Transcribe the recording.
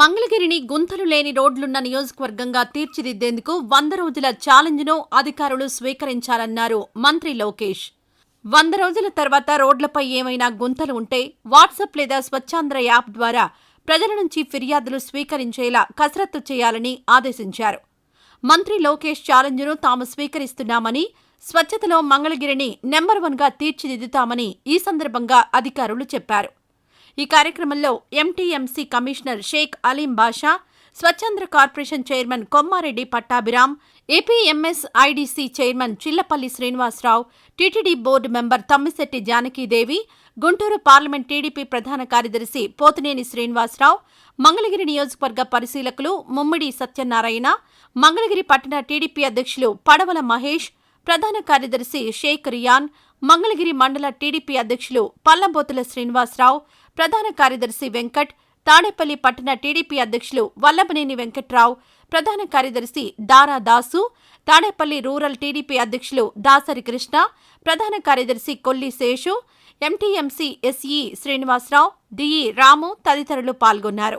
మంగళగిరిని గుంతలు లేని రోడ్లున్న నియోజకవర్గంగా తీర్చిదిద్దేందుకు వంద రోజుల ఛాలెంజ్ను అధికారులు స్వీకరించాలన్నారు మంత్రి లోకేష్. వంద రోజుల తర్వాత రోడ్లపై ఏమైనా గుంతలు ఉంటే వాట్సాప్ లేదా స్వచ్ఛాంధ్ర యాప్ ద్వారా ప్రజల నుంచి ఫిర్యాదులు స్వీకరించేలా కసరత్తు చేయాలని ఆదేశించారు. మంత్రి లోకేష్ ఛాలెంజ్ను తాము స్వీకరిస్తున్నామని స్వచ్ఛతలో మంగళగిరిని నెంబర్ వన్గా తీర్చిదిద్దుతామని ఈ సందర్భంగా అధికారులు చెప్పారు. ఈ కార్యక్రమంలో MTMC commissioner Sheikh Aleem Basha స్వచ్ఛంద్ర corporation chairman Kommareddy Pattabhiram APMS IDC chairman Chillapalli Srinivasarao TTD board member Tammisetti Janakidevi Guntur parliament TDP ప్రధాన కార్యదర్శి పోతినేని శ్రీనివాసరావు మంగళగిరి నియోజకవర్గ పరిశీలకులు ముమ్మిడి సత్యనారాయణ మంగళగిరి పట్టణ టీడీపీ అధ్యక్షులు పడవల మహేష్ ప్రధాన కార్యదర్శి షేక్ రియాన్ మంగళగిరి మండల టీడీపీ అధ్యక్షులు పల్లంబోతుల శ్రీనివాసరావు ప్రధాన కార్యదర్శి వెంకట్ తాడేపల్లి పట్టణ టీడీపీ అధ్యక్షులు వల్లభనేని వెంకట్రావు ప్రధాన కార్యదర్శి దారా దాసు తాడేపల్లి రూరల్ టీడీపీ అధ్యక్షులు దాసరి కృష్ణ ప్రధాన కార్యదర్శి Kolli Seshu MTMC SE Srinivasarao DE Ramu తదితరులు పాల్గొన్నారు.